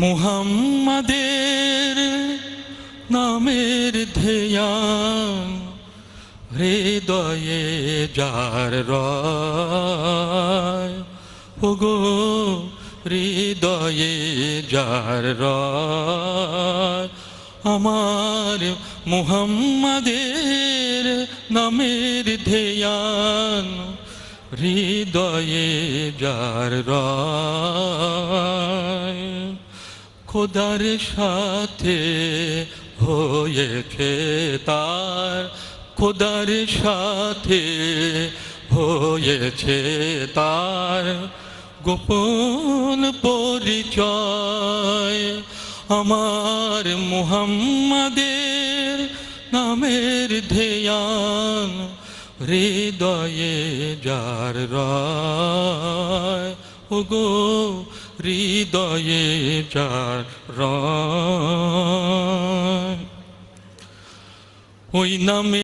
মুহাম্মাদের নামের ধ্যান হৃদয়ে যার রয়, ওগো হৃদয়ে যার রয়, আমার মুহাম্মাদের নামের ধ্যান হৃদয়ে যার রয়। খোদার সাথে হয়েছে তার খোদার সাথে হয়েছে তার গোপন পরিচয় আমার মুহাম্মাদের নামের ধ্যান, হৃদয়ে যার রয় ওগো হৃদয়ে যার র। ওই নামে